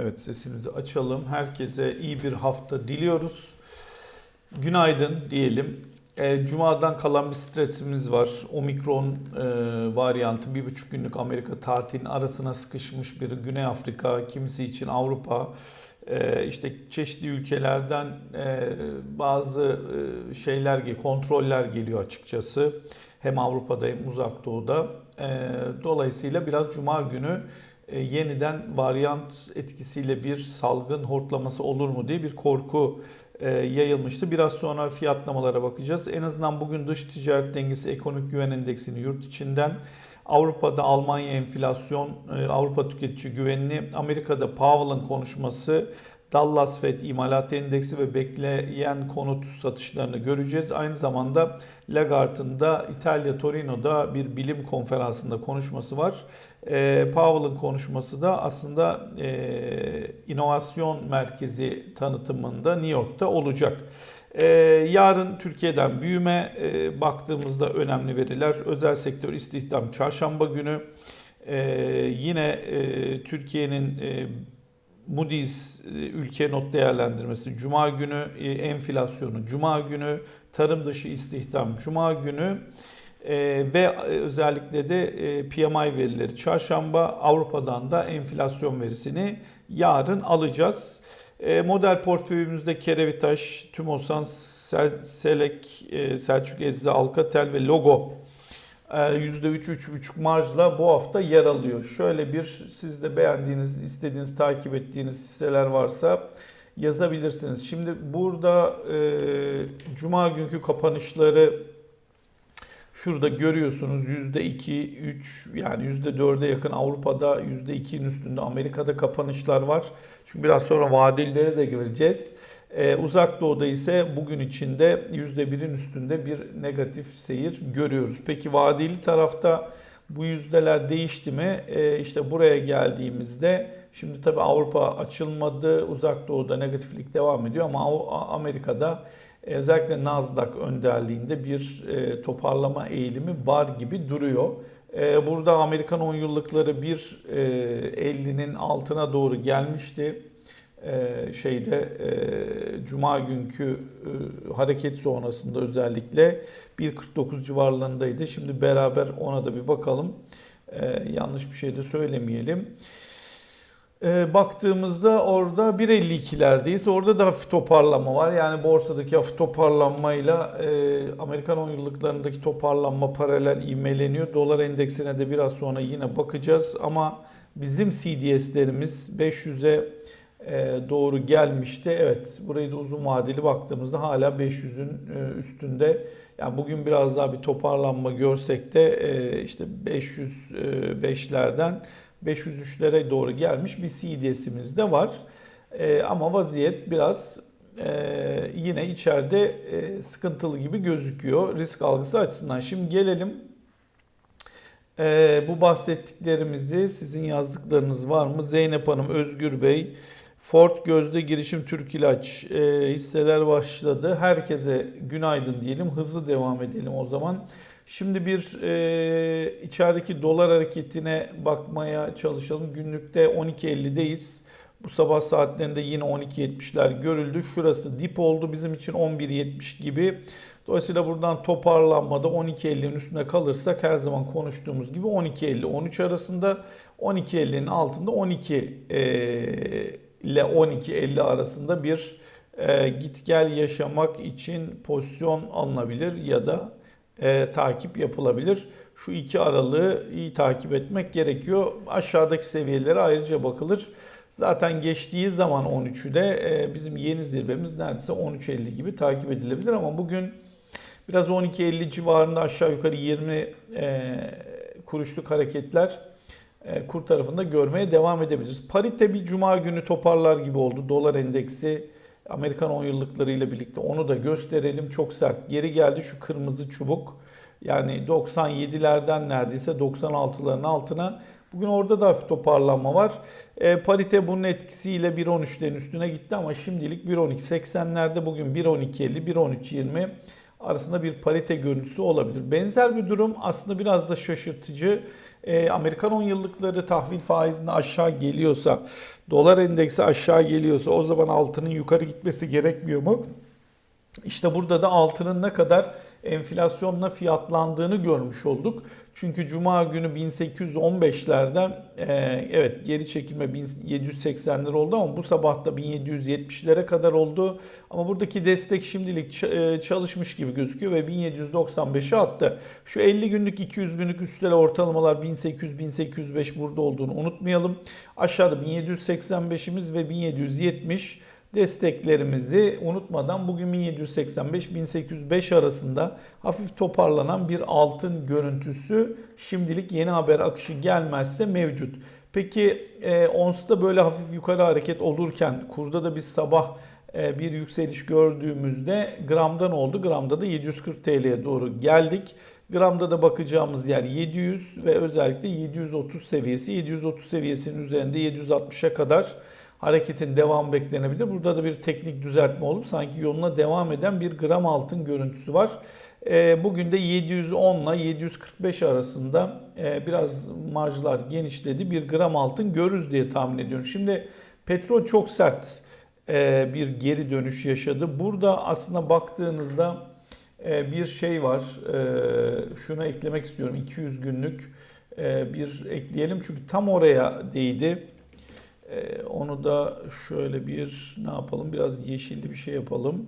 Evet sesimizi açalım. Herkese iyi bir hafta diliyoruz. Günaydın diyelim. E, Cuma'dan kalan bir stresimiz var. Omikron e, varyantı bir buçuk günlük Amerika tatilin arasına sıkışmış bir Güney Afrika, kimisi için Avrupa, e, işte çeşitli ülkelerden e, bazı e, şeyler, kontroller geliyor açıkçası. Hem Avrupa'da hem Uzak Doğu'da. E, dolayısıyla biraz Cuma günü yeniden varyant etkisiyle bir salgın hortlaması olur mu diye bir korku e, yayılmıştı. Biraz sonra fiyatlamalara bakacağız. En azından bugün dış ticaret dengesi ekonomik güven endeksini yurt içinden Avrupa'da Almanya enflasyon, e, Avrupa tüketici güvenini, Amerika'da Powell'ın konuşması, Dallas Fed imalat endeksi ve bekleyen konut satışlarını göreceğiz. Aynı zamanda Lagarde'ın da İtalya Torino'da bir bilim konferansında konuşması var. E, Powell'ın konuşması da aslında e, inovasyon merkezi tanıtımında New York'ta olacak. Ee, yarın Türkiye'den büyüme e, baktığımızda önemli veriler. Özel sektör istihdam çarşamba günü. Ee, yine e, Türkiye'nin e, Moody's e, ülke not değerlendirmesi Cuma günü, e, enflasyonu Cuma günü, tarım dışı istihdam Cuma günü e, ve özellikle de PMI verileri çarşamba Avrupa'dan da enflasyon verisini yarın alacağız. Model portföyümüzde Kerevitaş, Tümosan, Selek, Selçuk Ezzi, Alcatel ve Logo %3-3,5 marjla bu hafta yer alıyor. Şöyle bir siz de beğendiğiniz, istediğiniz, takip ettiğiniz hisseler varsa yazabilirsiniz. Şimdi burada e, Cuma günkü kapanışları şurada görüyorsunuz %2, 3 yani %4'e yakın Avrupa'da %2'nin üstünde Amerika'da kapanışlar var. Çünkü biraz sonra vadililere de gireceğiz. Ee, uzak Doğu'da ise bugün içinde %1'in üstünde bir negatif seyir görüyoruz. Peki vadeli tarafta bu yüzdeler değişti mi? Ee, işte buraya geldiğimizde şimdi tabii Avrupa açılmadı, uzak doğuda negatiflik devam ediyor ama Amerika'da e, özellikle Nasdaq önderliğinde bir e, toparlama eğilimi var gibi duruyor. E, burada Amerikan 10 yıllıkları 1.50'nin altına doğru gelmişti şeyde Cuma günkü hareket sonrasında özellikle 1.49 civarlarındaydı. Şimdi beraber ona da bir bakalım. Yanlış bir şey de söylemeyelim. E, baktığımızda orada 1.52'lerdeyiz. Orada da hafif toparlanma var. Yani borsadaki hafif toparlanmayla e, Amerikan 10 yıllıklarındaki toparlanma paralel ivmeleniyor. Dolar endeksine de biraz sonra yine bakacağız. Ama bizim CDS'lerimiz 500'e e, doğru gelmişti. Evet burayı da uzun vadeli baktığımızda hala 500'ün e, üstünde. Yani bugün biraz daha bir toparlanma görsek de e, işte 505'lerden 503'lere doğru gelmiş bir CDS'imiz de var. E, ama vaziyet biraz e, yine içeride e, sıkıntılı gibi gözüküyor risk algısı açısından. Şimdi gelelim e, bu bahsettiklerimizi sizin yazdıklarınız var mı? Zeynep Hanım, Özgür Bey, Ford Gözde Girişim Türk İlaç e, hisseler başladı. Herkese günaydın diyelim. Hızlı devam edelim o zaman. Şimdi bir e, içerideki dolar hareketine bakmaya çalışalım. Günlükte 12.50'deyiz. Bu sabah saatlerinde yine 12.70'ler görüldü. Şurası dip oldu bizim için 11.70 gibi. Dolayısıyla buradan toparlanmada 12.50'nin üstünde kalırsak her zaman konuştuğumuz gibi 12.50-13 arasında 12.50'nin altında 12 e, ile 12.50 arasında bir e, git gel yaşamak için pozisyon alınabilir ya da e, takip yapılabilir. Şu iki aralığı iyi takip etmek gerekiyor. Aşağıdaki seviyelere ayrıca bakılır. Zaten geçtiği zaman 13'ü de e, bizim yeni zirvemiz neredeyse 13.50 gibi takip edilebilir ama bugün biraz 12.50 civarında aşağı yukarı 20 e, kuruşluk hareketler kur tarafında görmeye devam edebiliriz. Parite bir cuma günü toparlar gibi oldu. Dolar endeksi Amerikan 10 yıllıkları ile birlikte onu da gösterelim. Çok sert geri geldi şu kırmızı çubuk. Yani 97'lerden neredeyse 96'ların altına. Bugün orada da hafif toparlanma var. E, parite bunun etkisiyle 1.13'lerin üstüne gitti ama şimdilik 1.12.80'lerde bugün 1.12.50, 1.13.20 arasında bir parite görüntüsü olabilir. Benzer bir durum aslında biraz da şaşırtıcı. Ee, Amerikan 10 yıllıkları tahvil faizinde aşağı geliyorsa, dolar endeksi aşağı geliyorsa o zaman altının yukarı gitmesi gerekmiyor mu? İşte burada da altının ne kadar enflasyonla fiyatlandığını görmüş olduk. Çünkü Cuma günü 1815'lerden e, evet geri çekilme 1780'ler oldu ama bu sabah da 1770'lere kadar oldu. Ama buradaki destek şimdilik e, çalışmış gibi gözüküyor ve 1795'e attı. Şu 50 günlük 200 günlük üstel ortalamalar 1800-1805 burada olduğunu unutmayalım. Aşağıda 1785'imiz ve 1770 desteklerimizi unutmadan bugün 1785-1805 arasında hafif toparlanan bir altın görüntüsü şimdilik yeni haber akışı gelmezse mevcut. Peki e, ONS'ta böyle hafif yukarı hareket olurken kurda da biz sabah e, bir yükseliş gördüğümüzde gramdan oldu. Gramda da 740 TL'ye doğru geldik. Gramda da bakacağımız yer 700 ve özellikle 730 seviyesi. 730 seviyesinin üzerinde 760'a kadar hareketin devam beklenebilir. Burada da bir teknik düzeltme olup sanki yoluna devam eden bir gram altın görüntüsü var. E, bugün de 710 ile 745 arasında e, biraz marjlar genişledi. Bir gram altın görürüz diye tahmin ediyorum. Şimdi petrol çok sert e, bir geri dönüş yaşadı. Burada aslında baktığınızda bir şey var. Şunu eklemek istiyorum. 200 günlük bir ekleyelim. Çünkü tam oraya değdi. Ee, onu da şöyle bir ne yapalım biraz yeşilli bir şey yapalım.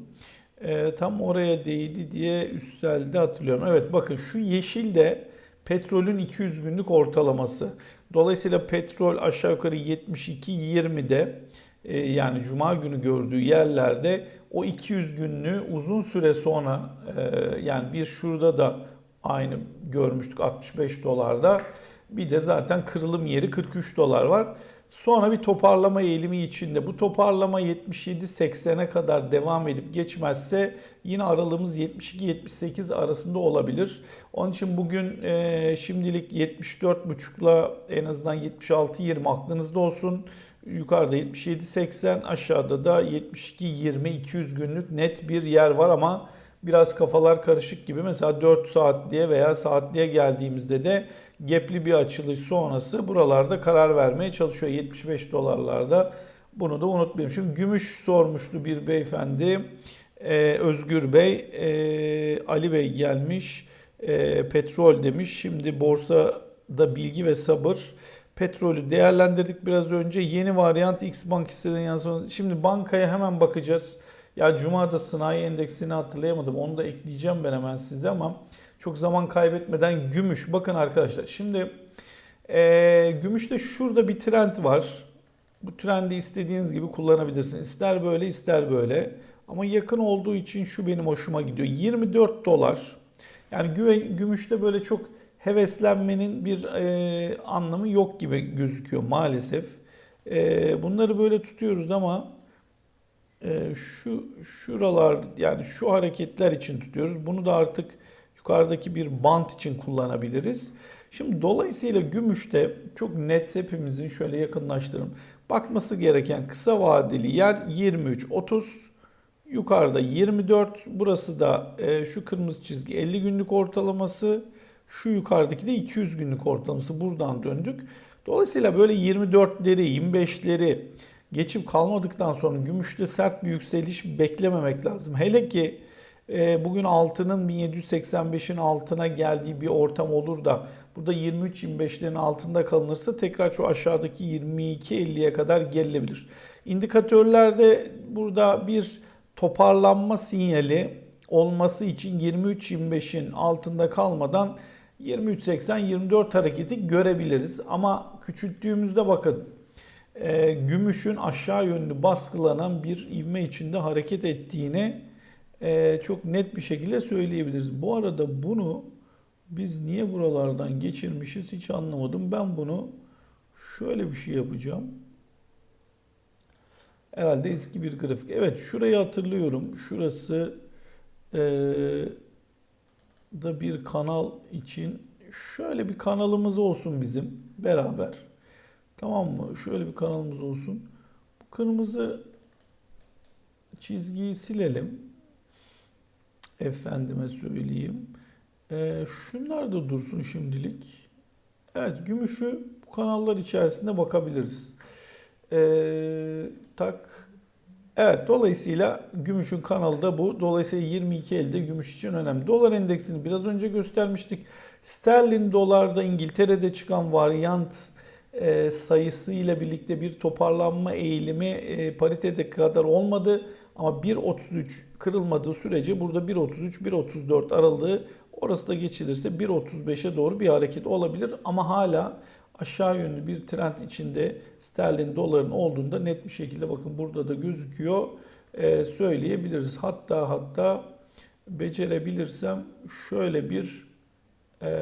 Ee, tam oraya değdi diye üstelde hatırlıyorum. Evet bakın şu yeşil de petrolün 200 günlük ortalaması. Dolayısıyla petrol aşağı yukarı 72-20'de e, yani cuma günü gördüğü yerlerde o 200 günlüğü uzun süre sonra e, yani bir şurada da aynı görmüştük 65 dolarda. Bir de zaten kırılım yeri 43 dolar var. Sonra bir toparlama eğilimi içinde. Bu toparlama 77-80'e kadar devam edip geçmezse yine aralığımız 72-78 arasında olabilir. Onun için bugün e, şimdilik 74.5'la en azından 76-20 aklınızda olsun. Yukarıda 77-80 aşağıda da 72-20 200 günlük net bir yer var ama biraz kafalar karışık gibi. Mesela 4 saatliğe veya saatliğe geldiğimizde de gepli bir açılış sonrası buralarda karar vermeye çalışıyor. 75 dolarlarda bunu da unutmayayım. Şimdi gümüş sormuştu bir beyefendi. Ee, Özgür Bey, e, Ali Bey gelmiş. E, petrol demiş. Şimdi borsada bilgi ve sabır. Petrolü değerlendirdik biraz önce. Yeni varyant X Bank hisseden yansıması. Şimdi bankaya hemen bakacağız. Ya Cuma'da sanayi endeksini hatırlayamadım. Onu da ekleyeceğim ben hemen size ama çok zaman kaybetmeden gümüş. Bakın arkadaşlar şimdi e, gümüşte şurada bir trend var. Bu trendi istediğiniz gibi kullanabilirsiniz. İster böyle ister böyle. Ama yakın olduğu için şu benim hoşuma gidiyor. 24 dolar. Yani gümüşte böyle çok heveslenmenin bir e, anlamı yok gibi gözüküyor maalesef. E, bunları böyle tutuyoruz ama e, şu şuralar yani şu hareketler için tutuyoruz. Bunu da artık yukarıdaki bir bant için kullanabiliriz. Şimdi dolayısıyla gümüşte çok net hepimizin şöyle yakınlaştırın. Bakması gereken kısa vadeli yer 23-30. Yukarıda 24. Burası da e, şu kırmızı çizgi 50 günlük ortalaması. Şu yukarıdaki de 200 günlük ortalaması. Buradan döndük. Dolayısıyla böyle 24'leri, 25'leri geçip kalmadıktan sonra gümüşte sert bir yükseliş beklememek lazım. Hele ki bugün altının 1785'in altına geldiği bir ortam olur da burada 23-25'lerin altında kalınırsa tekrar şu aşağıdaki 22-50'ye kadar gelilebilir. İndikatörlerde burada bir toparlanma sinyali olması için 23-25'in altında kalmadan 23-80-24 hareketi görebiliriz. Ama küçülttüğümüzde bakın e, gümüşün aşağı yönlü baskılanan bir ivme içinde hareket ettiğini e, çok net bir şekilde söyleyebiliriz. Bu arada bunu biz niye buralardan geçirmişiz hiç anlamadım. Ben bunu şöyle bir şey yapacağım. Herhalde eski bir grafik. Evet şurayı hatırlıyorum. Şurası e, da bir kanal için şöyle bir kanalımız olsun bizim beraber. Tamam mı? Şöyle bir kanalımız olsun. Bu kırmızı çizgiyi silelim. Efendime söyleyeyim. Ee, şunlar da dursun şimdilik. Evet gümüşü bu kanallar içerisinde bakabiliriz. Ee, tak. Evet dolayısıyla gümüşün kanalı da bu. Dolayısıyla 22 elde gümüş için önemli. Dolar endeksini biraz önce göstermiştik. Sterlin dolarda İngiltere'de çıkan varyant e, sayısı ile birlikte bir toparlanma eğilimi e, paritede kadar olmadı. Ama 1.33 kırılmadığı sürece burada 1.33-1.34 aralığı orası da geçilirse 1.35'e doğru bir hareket olabilir. Ama hala aşağı yönlü bir trend içinde sterlin doların olduğunda net bir şekilde bakın burada da gözüküyor e, söyleyebiliriz. Hatta hatta becerebilirsem şöyle bir e,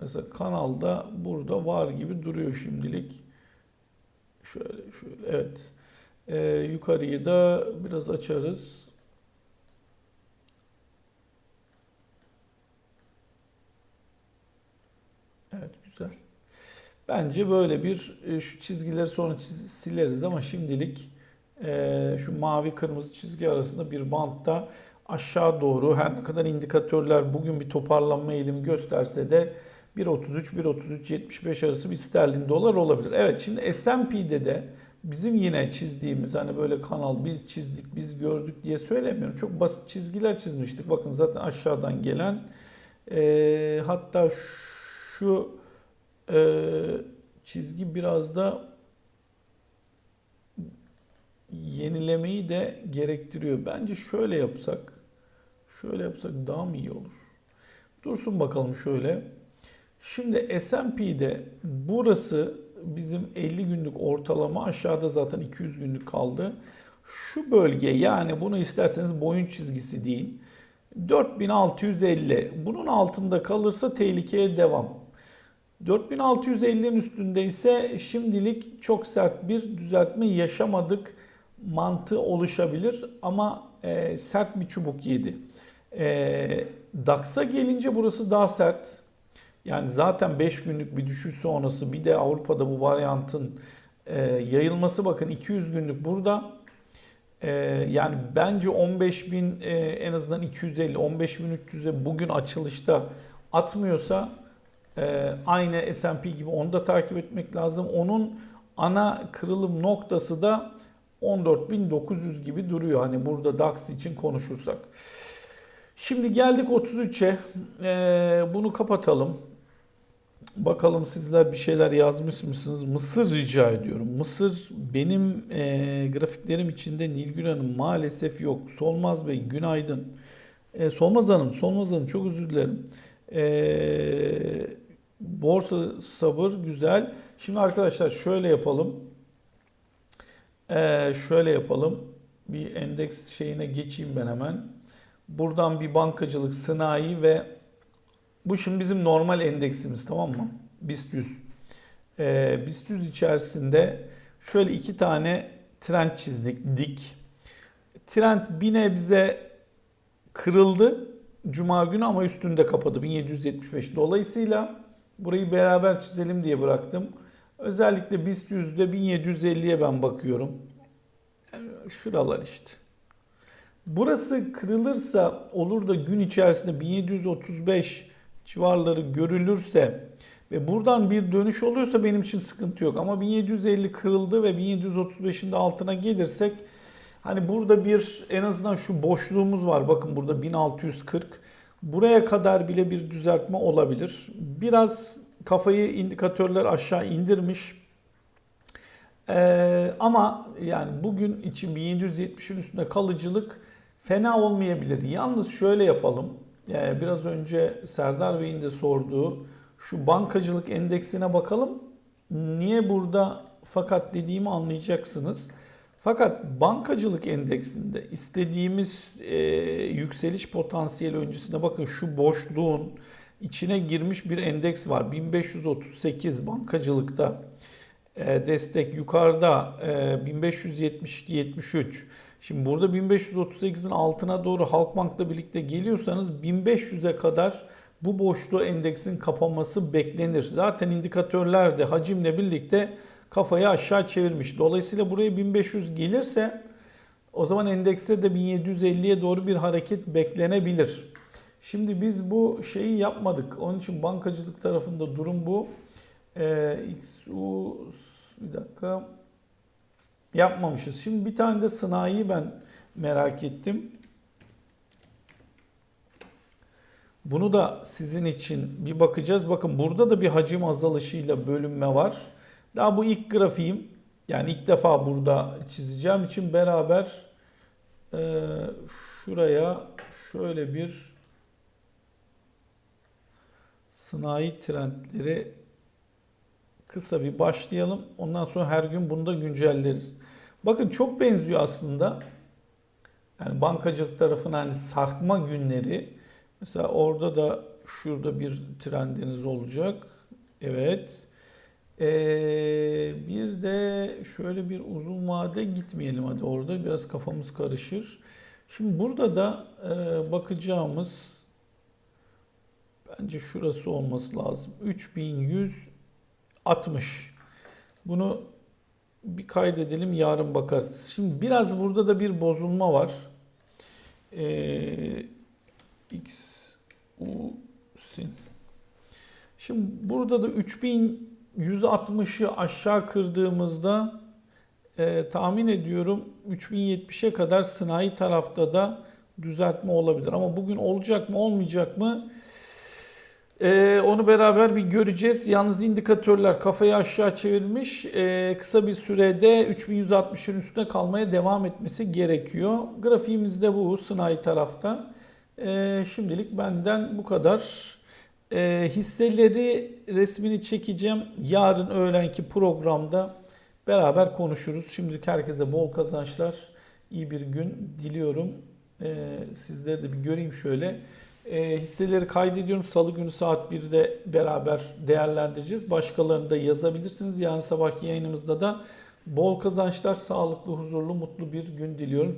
mesela kanalda burada var gibi duruyor şimdilik. Şöyle şöyle evet. E, yukarıyı da biraz açarız. Evet güzel. Bence böyle bir e, şu çizgileri sonra çiz, sileriz ama şimdilik e, şu mavi kırmızı çizgi arasında bir bantta aşağı doğru her ne kadar indikatörler bugün bir toparlanma eğilimi gösterse de 1.33-1.33-75 arası bir sterlin dolar olabilir. Evet şimdi S&P'de de bizim yine çizdiğimiz hani böyle kanal biz çizdik biz gördük diye söylemiyorum. Çok basit çizgiler çizmiştik. Bakın zaten aşağıdan gelen e, hatta şu e, çizgi biraz da yenilemeyi de gerektiriyor. Bence şöyle yapsak, şöyle yapsak daha mı iyi olur? Dursun bakalım şöyle. Şimdi S&P'de burası bizim 50 günlük ortalama aşağıda zaten 200 günlük kaldı. Şu bölge yani bunu isterseniz boyun çizgisi değil. 4650 bunun altında kalırsa tehlikeye devam. 4650'nin üstünde ise şimdilik çok sert bir düzeltme yaşamadık mantığı oluşabilir ama e, sert bir çubuk yedi. E, DAX'a gelince burası daha sert. Yani zaten 5 günlük bir düşüş sonrası bir de Avrupa'da bu varyantın e, yayılması bakın 200 günlük burada. E, yani bence 15.000 e, en azından 250 15.300'e bugün açılışta atmıyorsa e, aynı S&P gibi onu da takip etmek lazım. Onun ana kırılım noktası da 14.900 gibi duruyor. Hani burada DAX için konuşursak. Şimdi geldik 33'e. Ee, bunu kapatalım. Bakalım sizler bir şeyler yazmış mısınız? Mısır rica ediyorum. Mısır benim e, grafiklerim içinde Nilgün Hanım maalesef yok. Solmaz Bey günaydın. E, Solmaz Hanım, Solmaz Hanım çok özür dilerim. E, borsa sabır güzel. Şimdi arkadaşlar şöyle yapalım. Ee, şöyle yapalım. Bir endeks şeyine geçeyim ben hemen. Buradan bir bankacılık, sanayi ve bu şimdi bizim normal endeksimiz tamam mı? BIST 100. Ee, BIST 100 içerisinde şöyle iki tane trend çizdik dik. Trend bir nebze kırıldı Cuma günü ama üstünde kapadı 1775. Dolayısıyla burayı beraber çizelim diye bıraktım. Özellikle BIST yüzde 1750'ye ben bakıyorum. Şuralar işte. Burası kırılırsa olur da gün içerisinde 1735 civarları görülürse ve buradan bir dönüş oluyorsa benim için sıkıntı yok. Ama 1750 kırıldı ve 1735'in de altına gelirsek hani burada bir en azından şu boşluğumuz var. Bakın burada 1640. Buraya kadar bile bir düzeltme olabilir. Biraz kafayı indikatörler aşağı indirmiş. Ee, ama yani bugün için 1770'in üstünde kalıcılık fena olmayabilir. Yalnız şöyle yapalım. Yani biraz önce Serdar Bey'in de sorduğu şu bankacılık endeksine bakalım. Niye burada fakat dediğimi anlayacaksınız. Fakat bankacılık endeksinde istediğimiz e, yükseliş potansiyeli öncesinde bakın şu boşluğun içine girmiş bir endeks var. 1538 bankacılıkta e, destek yukarıda e, 1572-73. Şimdi burada 1538'in altına doğru Halkbank'la birlikte geliyorsanız 1500'e kadar bu boşluğu endeksin kapanması beklenir. Zaten indikatörler de hacimle birlikte kafayı aşağı çevirmiş. Dolayısıyla buraya 1500 gelirse O zaman endekste de 1750'ye doğru bir hareket beklenebilir. Şimdi biz bu şeyi yapmadık. Onun için bankacılık tarafında durum bu. Ee, XU bir dakika yapmamışız. Şimdi bir tane de sanayi ben merak ettim. Bunu da sizin için bir bakacağız. Bakın burada da bir hacim azalışıyla bölünme var. Daha bu ilk grafiğim. Yani ilk defa burada çizeceğim için beraber e, şuraya şöyle bir sanayi trendleri kısa bir başlayalım. Ondan sonra her gün bunu da güncelleriz. Bakın çok benziyor aslında. Yani bankacılık tarafına hani sarkma günleri. Mesela orada da şurada bir trendiniz olacak. Evet. Ee, bir de şöyle bir uzun vade gitmeyelim hadi orada biraz kafamız karışır. Şimdi burada da e, bakacağımız bence şurası olması lazım. 3160. Bunu bir kaydedelim yarın bakarız. Şimdi biraz burada da bir bozulma var. Ee, X U sin. Şimdi burada da 3160'ı aşağı kırdığımızda e, tahmin ediyorum 3070'e kadar sanayi tarafta da düzeltme olabilir. Ama bugün olacak mı olmayacak mı? Ee, onu beraber bir göreceğiz. Yalnız indikatörler kafayı aşağı çevirmiş. Ee, kısa bir sürede 3160'ın üstüne kalmaya devam etmesi gerekiyor. Grafiğimizde bu sanayi tarafta. Ee, şimdilik benden bu kadar. Ee, hisseleri resmini çekeceğim. Yarın öğlenki programda beraber konuşuruz. Şimdilik herkese bol kazançlar. iyi bir gün diliyorum. Ee, sizleri de bir göreyim şöyle. E, hisseleri kaydediyorum. Salı günü saat 1'de beraber değerlendireceğiz. Başkalarını da yazabilirsiniz. Yarın sabahki yayınımızda da bol kazançlar, sağlıklı, huzurlu, mutlu bir gün diliyorum.